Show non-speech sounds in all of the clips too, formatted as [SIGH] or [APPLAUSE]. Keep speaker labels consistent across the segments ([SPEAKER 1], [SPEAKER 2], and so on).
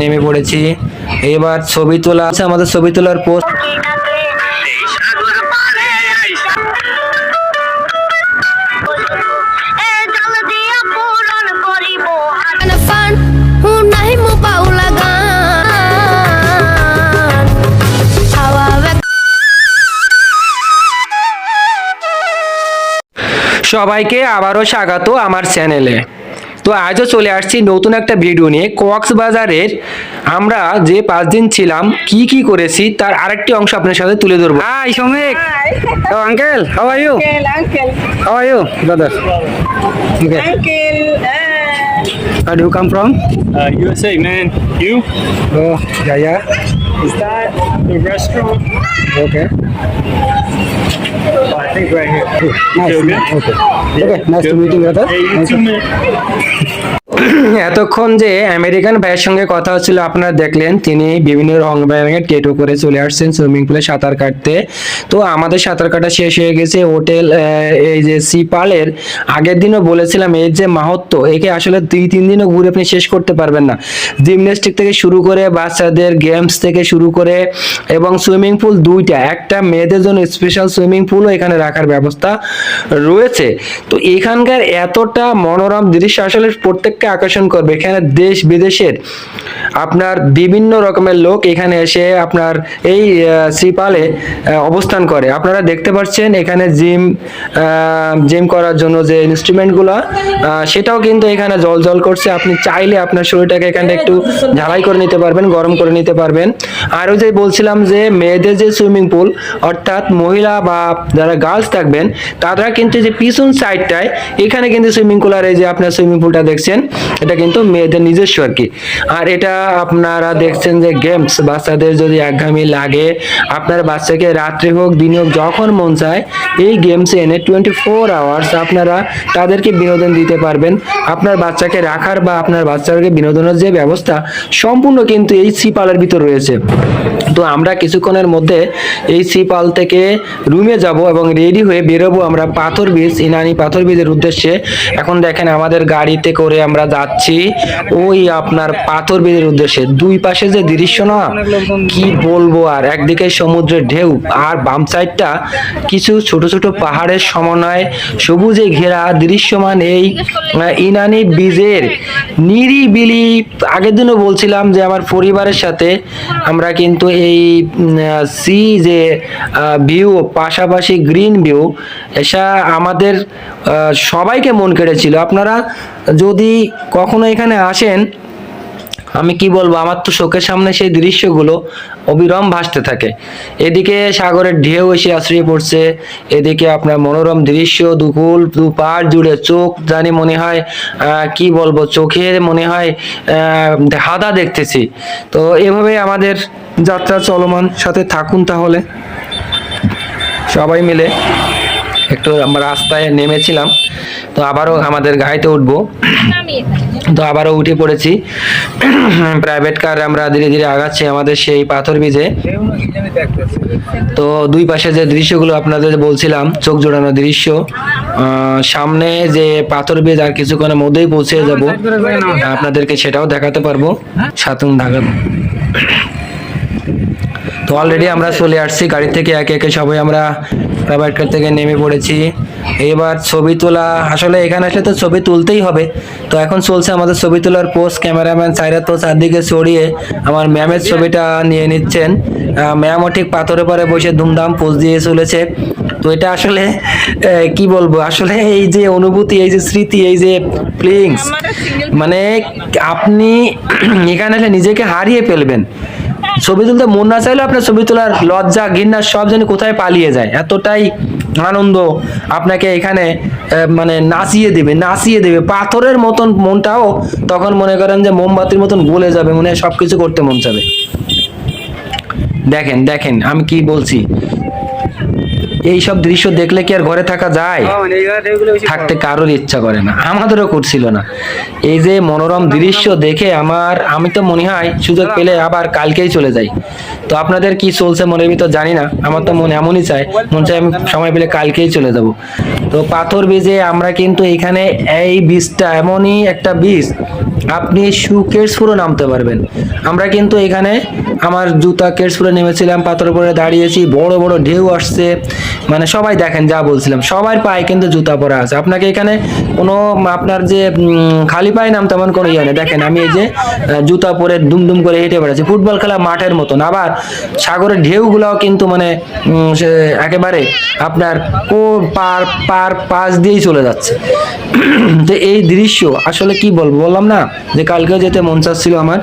[SPEAKER 1] নেমে পড়েছি। এবার ছবি তোলা আছে, আমাদের ছবি তোলার পোস্ট সবাইকে আবারও স্বাগত আমার চ্যানেলে তো আজও চলে আসছি নতুন একটা ভিডিও নিয়ে। কক্সবাজারের আমরা যে পাঁচ দিন ছিলাম কি কি করেছি তার আরেকটি অংশ আপনার সাথে তুলে ধরবো। Hi Soumik O uncle how are you
[SPEAKER 2] uncle,
[SPEAKER 1] how are you brother okay
[SPEAKER 2] uncle. Uh,
[SPEAKER 1] are you come from
[SPEAKER 3] Uh, USA, man. You?
[SPEAKER 1] Oh yeah
[SPEAKER 3] is that the restaurant?
[SPEAKER 1] Okay.
[SPEAKER 3] Oh, I think right here.
[SPEAKER 1] Nice.
[SPEAKER 3] Okay. Okay.
[SPEAKER 1] Yeah. okay. Nice Good. to meet you, brother.
[SPEAKER 3] Hey, you nice too, man. [COUGHS]
[SPEAKER 1] এতক্ষণ যে American ভাইয়ের সঙ্গে কথা হচ্ছিল, আপনারা দেখলেন তিনি বিভিন্ন রং বেরঙের টেটু করে চলে আসছেন সুইমিং পুলে সাঁতার কাটতে। তো আমাদের সাঁতার কাটা শেষ হয়ে গেছে হোটেল এই যে সিপালের আগের দিনও বলেছিলাম এর যে মাহাত্ম, একে আসলে দুই, তিন দিনও ঘুরে আপনি শেষ করতে পারবেন না। জিমন্যাস্টিক থেকে শুরু করে বাচ্চাদের গেমস থেকে শুরু করে এবং সুইমিং পুল দুইটা, একটা মেয়েদের জন্য স্পেশাল সুইমিং পুলও এখানে রাখার ব্যবস্থা রয়েছে। তো এখানকার এতটা মনোরম দৃশ্য, আসলে প্রত্যেককে আকর্ষণ করবে। এখানে দেশ বিদেশের আপনার বিভিন্ন রকমের লোক এখানে এসে আপনার এই আহ, অবস্থান করে। আপনারা দেখতে পাচ্ছেন এখানে জিম জিম করার জন্য যে ইনস্ট্রুমেন্টগুলো সেটাও কিন্তু এখানে জল জল করছে। আপনি চাইলে আপনার শরীরটাকে এখানে একটু ঝালাই করে নিতে পারবেন গরম করে নিতে পারবেন। আর ওই যে বলছিলাম যে মেয়েদের যে সুইমিং পুল অর্থাৎ মহিলা বা যারা গার্লস থাকবেন তারা কিন্তু যে পিছন সাইডটায় এখানে কিন্তু সুইমিং পুল আর এই যে আপনার সুইমিং পুলটা দেখছেন এটা কিন্তু মেয়েদের নিজস্ব আর কি। আর এটা আপনারা দেখছেন যে গেমস বাচ্চাদের যদি একঘামি লাগে, আপনার বাচ্চাকে রাত্রে হোক, দিনে হোক, যখন মন চায়, এই গেমসে এনে টোয়েন্টি ফোর আওয়ার্স আপনারা তাদেরকে বিনোদন দিতে পারবেন। আপনার বাচ্চাকে রাখার বা আপনার বাচ্চাকে বিনোদনের যে ব্যবস্থা, সম্পূর্ণ কিন্তু এই সিপালের ভিতর রয়েছে। তো আমরা কিছুক্ষণের মধ্যে এই সিপাল থেকে রুমে যাব এবং রেডি হয়ে বেরোবো আমরা পাথর বীজ ইনানি পাথর বীজের উদ্দেশ্যে। এখন দেখেন আমাদের গাড়িতে করে আমরা যাচ্ছি ওই আপনার পাথর বীজের উদ্দেশ্যে। দুই পাশে যে দৃশ্য না, কি বলব আর, একদিকে সমুদ্রের ঢেউ আর বাম সাইডটা কিছু ছোট ছোট পাহাড়ের সমন্বয় সবুজে ঘেরা দৃশ্যমান এই ইনানি বীজের নিরিবিলি, আগের দিনও বলছিলাম যে আমার পরিবারের সাথে আমরা কিন্তু এই সি যে ভিউ পাশাপাশি গ্রিন ভিউ এসা আমাদের সবাইকে মন কেড়েছিল। আপনারা যদি কখনো এখানে আসেন, আমি কি বলব, আমার তো চোখের সামনে সেই দৃশ্যগুলো অবিরম ভাসতে থাকে। এদিকে সাগরের ঢেউ এসে আশ্রয় পড়ছে, এদিকে আপনার মনোরম দৃশ্য, দুকুল দুপার জুড়ে চোখ জানি মনে হয় কি বলব চোখে মনে হয় হাদা দেখতেছি। তো এভাবে আমাদের যাত্রা চলমান, সাথে থাকুন তাহলে। সবাই মিলে। একটু আমরা রাস্তায় নেমেছিলাম, তো আবারও আমাদের গাড়িতে উঠবো। তো আবারও উঠে পড়েছি। প্রাইভেট কার আমরা ধীরে ধীরে আগাচ্ছি আমাদের সেই পাথর বীজে তো দুই পাশে যে দৃশ্যগুলো আপনাদের বলছিলাম, চোখ জোড়ানো দৃশ্য সামনে যে পাথর বীজ আর কিছুক্ষণের মধ্যেই পৌঁছে যাব, আপনাদেরকে সেটাও দেখাতে পারব। সাতুন ঢাকা। তো অলরেডি আমরা চলে আসছি। গাড়ি থেকে একে একে সবাই আমরা প্রাইভেট কার থেকে নেমে পড়েছি। এবার ছবি তোলা আসলে এখানে আসলে তো ছবি তুলতেই হবে। তো এখন চলছে আমাদের ছবি তোলার পোস্ট ক্যামেরাম্যান সাইরা তো চারদিকে ছড়িয়ে আমার ম্যামের ছবিটা নিয়ে নিচ্ছেন। ম্যামও ঠিক পাথরের পরে বসে ধুমধাম পোজ দিয়ে চলেছে। তো এটা আসলে কি বলব? আসলে এই যে অনুভূতি এই যে স্মৃতি এই যে ফিলিংস মানে আপনি এখানে এসে নিজেকে হারিয়ে ফেলবেন। ছবি তুলতে মন না চাইলেও আপনার ছবি তোলার লজ্জা, ঘৃণা সব যেন কোথায় পালিয়ে যায়। এতটাই আনন্দ আপনাকে এখানে মানে নাচিয়ে দেবে নাচিয়ে দেবে। পাথরের মতন মনটাও তখন মনে করেন যে মোমবাতির মতন গলে যাবে, মনে হয় সবকিছু করতে মন চাবে। দেখেন দেখেন, আমি কি বলছি? এই সব দৃশ্য দেখলে কি আর ঘরে থাকা যায়? থাকতে কারোর ইচ্ছা করে না। আমাদেরও করছিল না। এই যে মনোরম দৃশ্য দেখে আমার আমি তো মনে হয় সুযোগ পেলে আবার কালকেই চলে যাই। তো আপনাদের কি চলছে মনের ভিতর জানি না। আমার তো মনে এমনই চায় মন চায় আমি সময় পেলে কালকেই চলে যাব। তো পাথর বীজে আমরা কিন্তু এখানে এই বীজটা এমনই একটা বীজ আপনি শু কেটসপুরে নামতে পারবেন। আমরা কিন্তু এখানে আমার জুতা কেটসপুরে নেমেছিলাম পাথর উপরে দাঁড়িয়েছি বড় বড় ঢেউ আসছে। মানে সবাই দেখেন যা বলছিলাম, সবার পায়ে কিন্তু জুতা পরা আছে। আপনাকে এখানে কোনো আপনার যে খালি পায়ে নাম তেমন কোনো ইয়ে নেই। দেখেন আমি এই যে জুতা পরে দুমদুম করে হেঁটে বেড়াচ্ছি। ফুটবল খেলা মাঠের মতন। আবার সাগরের ঢেউগুলোও কিন্তু মানে একেবারে আপনার ও পার পার, পাশ দিয়েই চলে যাচ্ছে। তো এই দৃশ্য আসলে কি বলব? বললাম না যে কালকে যেতে মন চাচ্ছিল আমার।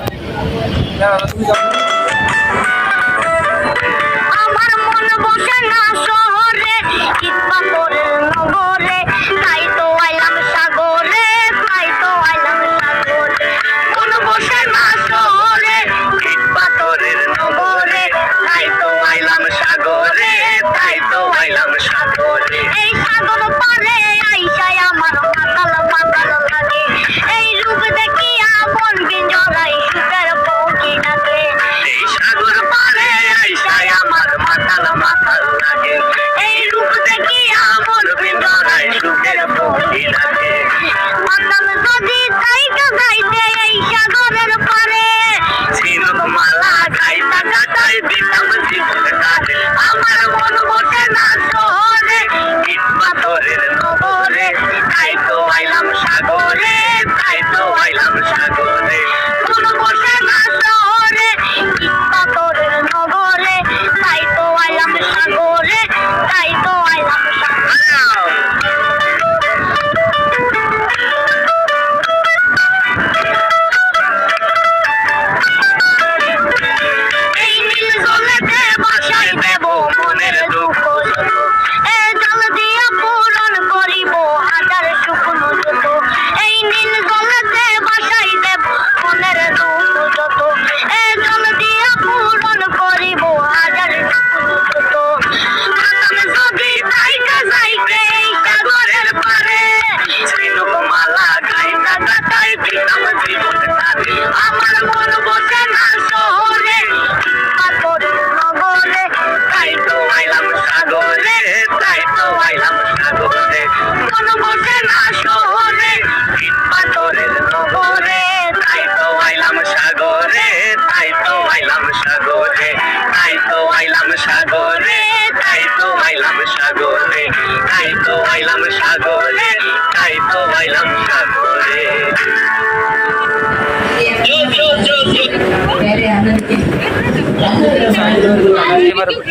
[SPEAKER 4] வருது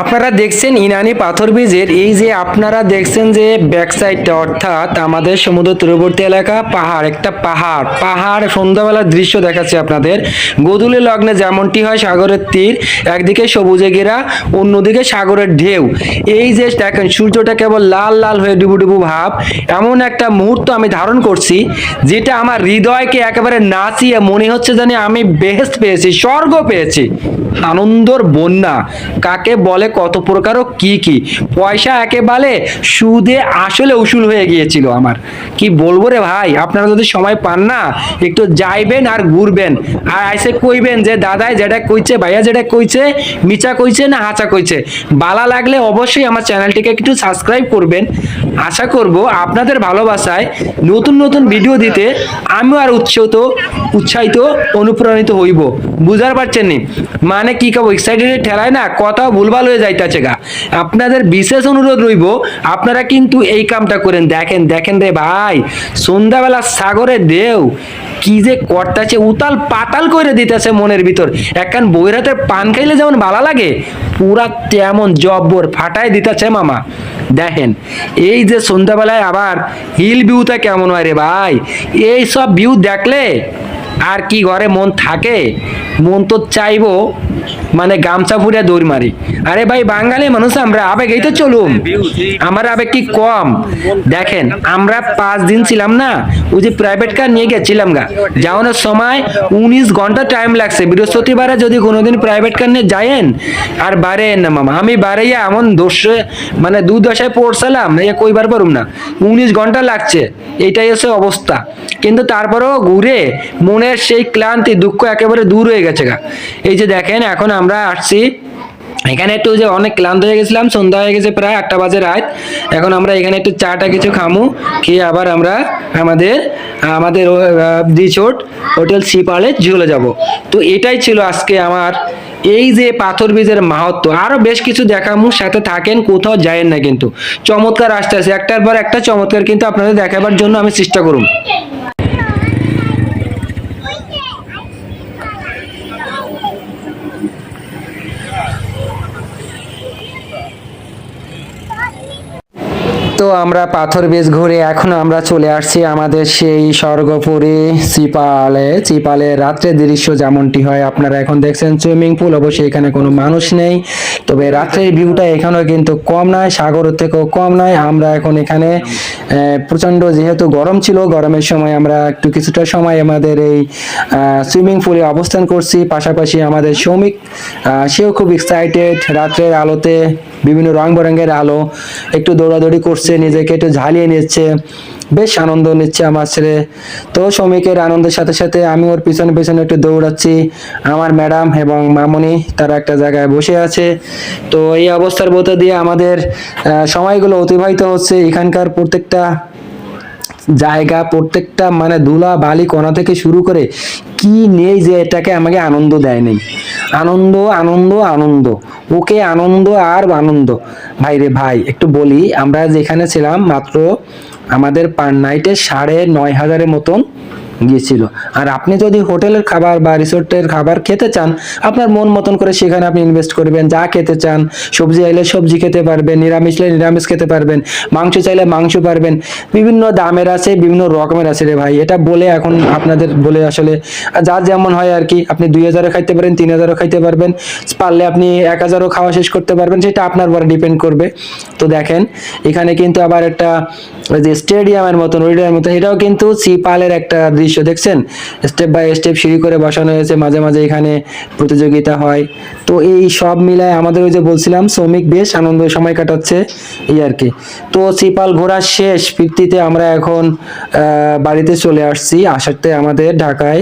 [SPEAKER 1] আপনারা দেখছেন ইনানি পাথর বীজের এই যে আপনারা দেখছেন যে ব্যাক সাইডটা অর্থাৎ আমাদের সমুদ্র তীরবর্তী এলাকা, পাহাড়, একটা পাহাড়। পাহাড় সন্ধ্যাবেলার দৃশ্য দেখাচ্ছে আপনাদের। গোধূলি লগ্নে যেমনটি হয় সাগরের তীর, একদিকে সবুজে ঘেরা, অন্যদিকে সাগরের ঢেউ। এই যে দেখেন, সূর্যটা কেবল লাল লাল হয়ে ডুবু ডুবু ভাব। এমন একটা মুহূর্ত আমি ধারণ করছি, যেটা আমার হৃদয়কে একেবারে নাচিয়ে মনে হচ্ছে জানি আমি বেহেস্ত পেয়েছি, স্বর্গ পেয়েছি। আনন্দর বন্যা, কাকে বলে, কত প্রকার ও কি কি? পয়সা একেবারে সুদে আসলে উসুল হয়ে গিয়েছিল আমার। কি বলব রে ভাই, আপনারা যদি সময় পান না, একটু যাইবেন আর ঘুরবেন। আর আইসে কইবেন যে, দাদাই যেটা কইছে, ভাইয়া যেটা কইছে মিচা কইছে না হাঁচা কইছে? বালা লাগলে অবশ্যই আমার চ্যানেলটিকে একটু সাবস্ক্রাইব করবেন। আশা করব আপনাদের ভালোবাসায় নতুন নতুন ভিডিও দিতে আমিও আর উৎসাহিত উৎসাহিত, অনুপ্রাণিত হইব। বুঝার পারছেন নি? মানে কি কব এক্সাইটেড ঠেলায় না? কথা ভুলভাল হয়ে যাইতাছে গা। আপনাদের বিশেষ অনুরোধ রইব, আপনারা কিন্তু এই কামটা করেন। দেখেন দেখেন রে ভাই, সন্ধ্যাবেলা সাগরে দেও কি যে করতেছে, উতাল পাতাল করে দিতেছে মনের ভিতর। একখান বইয়ের হাতে পান খাইলে যেমন ভালো লাগে, পুরা তেমন জব্বর ফাটায় দিতেছে মামা। দেখেন, এই যে সন্ধ্যাবেলায় আবার হিল ভিউটা কেমন হয় রে ভাই? এই সব ভিউ দেখলে আর কি ঘরে মন থাকে? মন তো চাইব মানে গামছা ফুরে দৌড় মারি। আরে ভাই, বাঙালি মানুষ আমরা আবেগেই তো চলুম। আমার আবেগ কি কম? দেখেন, আমরা পাঁচ দিন ছিলাম না, ওই যে প্রাইভেট কার নিয়ে গেছিলাম গা। যাওয়ানোর সময় উনিশ ঘণ্টা টাইম লাগছে। বৃহস্পতিবারে যদি কোনোদিন প্রাইভেট কার নিয়ে যায়েন, আর বাড়েন না মামা। আমি বাড়াইয়া এমন দোষে মানে দু দশায় পড়ছিলাম, এ কইবার পারুম না। উনিশ ঘণ্টা লাগছে, এটাই হচ্ছে অবস্থা। কিন্তু তারপরেও ঘুরে মনের সেই ক্লান্তি, দুঃখ একেবারে দূর হয়ে গেছে গা। এই যে দেখেন এখন আমরা আসছি এখানে একটু যে অনেক ক্লান্ত হয়ে গেছিলাম, সন্ধ্যা হয়ে গেছে প্রায় আটটা বাজে রাত। এখন আমরা এখানে একটু চাটা কিছু খামু, খেয়ে আবার আমরা আমাদের আমাদের রিসোর্ট হোটেল সিপালে চলে যাব। তো এটাই ছিল আজকে আমার এই যে পাথর বীজের মাহাত্ম আরও বেশ কিছু দেখামু, সাথে থাকেন, কোথাও যায়েন না কিন্তু। চমৎকার আসতে আসে একটার পর একটা চমৎকার কিন্তু আপনাদের দেখাবার জন্য আমি চেষ্টা করুন তো আমরা পাথর বেশ ঘুরে এখন আমরা চলে আসছি আমাদের সেই স্বর্গপুরী চিপালে চিপালে রাত্রের দৃশ্য যেমনটি হয়, আপনারা এখন দেখছেন সুইমিং পুল অবশ্যই এখানে কোনো মানুষ নেই। তবে রাত্রের ভিউটা এখানেও কিন্তু কম নয়, সাগরের থেকেও কম নয়। আমরা এখন এখানে প্রচণ্ড যেহেতু গরম ছিল, গরমের সময় আমরা একটু কিছুটা সময় আমাদের এই সুইমিং পুলে অবস্থান করছি। পাশাপাশি আমাদের শ্রমিক সেও খুব এক্সাইটেড রাত্রের আলোতে। বিভিন্ন রং বেরঙের আলো, একটু দৌড়াদৌড়ি করছে, নিজেকে একটু ঝালিয়ে নিচ্ছে। বেশ আনন্দ নিচ্ছে আমার ছেলে। তো শ্রমিকের আনন্দের সাথে সাথে আমি ওর পিছনে পিছনে একটু দৌড়াচ্ছি। আমার ম্যাডাম এবং মামনি, তারা একটা জায়গায় বসে আছে। তো এই অবস্থার মধ্যে দিয়ে আমাদের সময়গুলো অতিবাহিত হচ্ছে। এখানকার প্রত্যেকটা জায়গা, প্রত্যেকটা মানে ধুলা বালি কণা থেকে শুরু করে কি নেই যে এটাকে আমাকে আনন্দ দেয় নেই? আনন্দ আনন্দ আনন্দ। ওকে আনন্দ আর আনন্দ। ভাই রে ভাই, একটু বলি, আমরা যেখানে ছিলাম মাত্র আমাদের পার নাইটে সাড়ে নয় হাজারের মতন গিয়েছিল। আর আপনি যদি হোটেলের খাবার বা রিসোর্টের খাবার খেতে চান, আপনার মন মতন করে সেখানে আপনি ইনভেস্ট করবেন, যা খেতে চান। সবজি চাইলে সবজি খেতে পারবেন, নিরামিষ চাইলে নিরামিষ খেতে পারবেন, মাংস চাইলে মাংস পারবেন। বিভিন্ন দামের আছে, বিভিন্ন রকমের আছে রে ভাই। এটা বলে এখন আপনাদের বলে আসলে যা যেমন হয় আর কি, আপনি দুই হাজারও খাইতে পারেন, তিন হাজারও খাইতে পারবেন। পারলে আপনি এক হাজারও খাওয়া শেষ করতে পারবেন, সেটা আপনার উপর ডিপেন্ড করবে। তো দেখেন, এখানে কিন্তু আবার একটা যে স্টেডিয়ামের মতন ওইটার মতন, এটাও কিন্তু সিপালের একটা দৃশ্য দেখছেন? স্টেপ বাই স্টেপ সিঁড়ি করে বসানো হয়েছে, মাঝে মাঝে এখানে প্রতিযোগিতা হয়। তো এই সব মিলায় আমাদের ওই যে বলছিলাম, শ্রমিক বেশ আনন্দ সময় কাটাচ্ছে এই আর কি। তো সিপাল ঘোরা শেষ ফিরতিতে আমরা এখন বাড়িতে চলে আসছি। আসাতে আমাদের ঢাকায়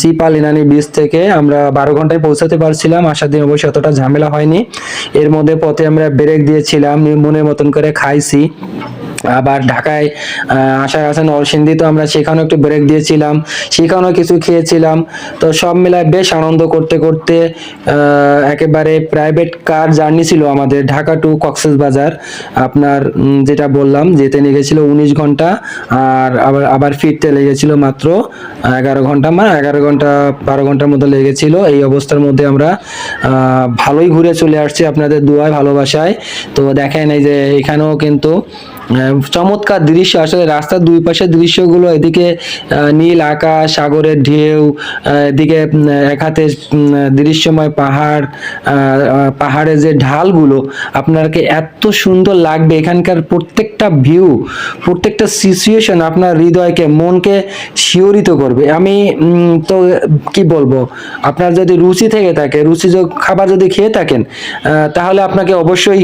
[SPEAKER 1] সিপাল ইনানি বীজ থেকে আমরা বারো ঘন্টায় পৌঁছাতে পারছিলাম। আসার দিন অবশ্যই অতটা ঝামেলা হয়নি। এর মধ্যে পথে আমরা ব্রেক দিয়েছিলাম, মনের মতন করে খাইছি। আবার ঢাকায় আসার আছে নরসিংদী তো আমরা সেখানেও একটু ব্রেক দিয়েছিলাম, সেখানেও কিছু খেয়েছিলাম। তো সব মিলায় বেশ আনন্দ করতে করতে একেবারে প্রাইভেট কার জার্নি ছিল আমাদের ঢাকা টু কক্সেস বাজার আপনার যেটা বললাম, যেতে লেগেছিল উনিশ ঘণ্টা, আর আবার আবার ফিরতে লেগেছিল মাত্র এগারো ঘণ্টা মানে এগারো ঘণ্টা, বারো ঘণ্টার মতো লেগেছিল। এই অবস্থার মধ্যে আমরা ভালোই ঘুরে চলে আসছি আপনাদের দুয়ায় ভালোবাসায়। তো দেখেন এই যে, এখানেও কিন্তু চমৎকার দৃশ্য। আসলে রাস্তার দুই পাশের দৃশ্যগুলো এদিকে নীল আকাশ, সাগরের ঢেউ এদিকে এক হাতে দৃশ্যময় পাহাড় পাহাড়ের যে ঢালগুলো আপনাকে এত সুন্দর লাগবে। এখানকার প্রত্যেকটা ভিউ প্রত্যেকটা সিচুয়েশন আপনার হৃদয়কে, মনকে শিহরিত করবে। আমি তো, কি বলব? আপনার যদি রুচি থেকে থাকে রুচিযোগ খাবার যদি খেয়ে থাকেন তাহলে আপনাকে অবশ্যই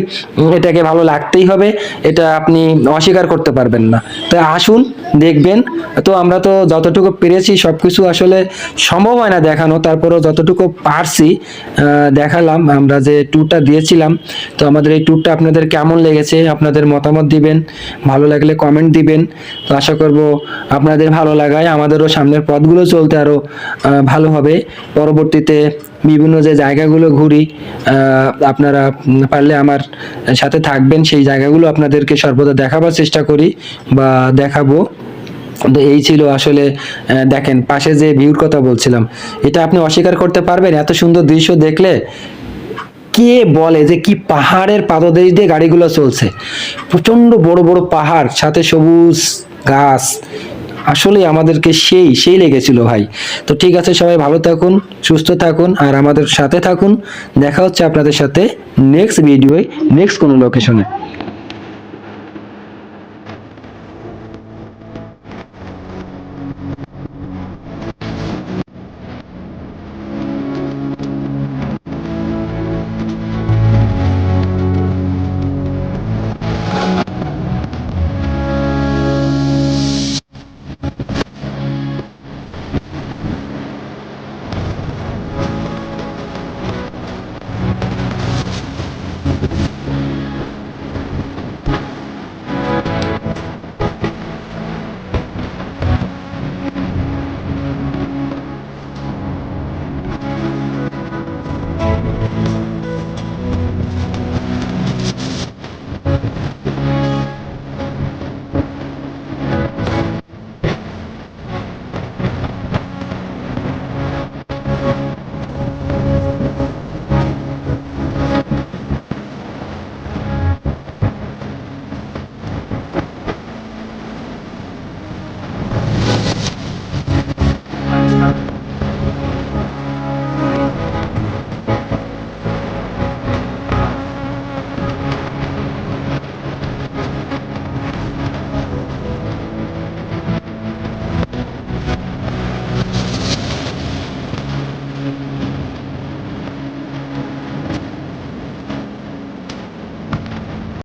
[SPEAKER 1] এটাকে ভালো লাগতেই হবে। এটা আপনি অস্বীকার করতে পারবেন না। তো আসুন, দেখবেন। তো আমরা তো যতটুকু পেরেছি সব কিছু আসলে সম্ভব হয় না দেখানো। তারপরেও যতটুকু পারছি দেখালাম। আমরা যে ট্যুরটা দিয়েছিলাম, তো আমাদের এই ট্যুরটা আপনাদের কেমন লেগেছে, আপনাদের মতামত দিবেন, ভালো লাগলে কমেন্ট দিবেন। তো আশা করব আপনাদের ভালো লাগায়, আমাদেরও সামনের পথগুলো চলতে আরও ভালো হবে। পরবর্তীতে বিভিন্ন যে জায়গাগুলো ঘুরি আপনারা পারলে আমার সাথে থাকবেন, সেই জায়গাগুলো আপনাদেরকে সর্বদা দেখাবার চেষ্টা করি বা দেখাবো। তো এই ছিল আসলে দেখেন, পাশে যে ভিউর কথা বলছিলাম, এটা আপনি অস্বীকার করতে পারবেন, এত সুন্দর দৃশ্য দেখলে কে বলে যে কি পাহাড়ের পাদদেশ দিয়ে গাড়িগুলো চলছে? প্রচণ্ড বড় বড় পাহাড়, সাথে সবুজ গাছ আসলে আমাদেরকে সেই সেই লেগেছিল ভাই। তো ঠিক আছে সবাই, ভালো থাকুন, সুস্থ থাকুন, আর আমাদের সাথে থাকুন। দেখা হচ্ছে আপনাদের সাথে নেক্সট ভিডিওয়ে নেক্সট কোনো লোকেশনে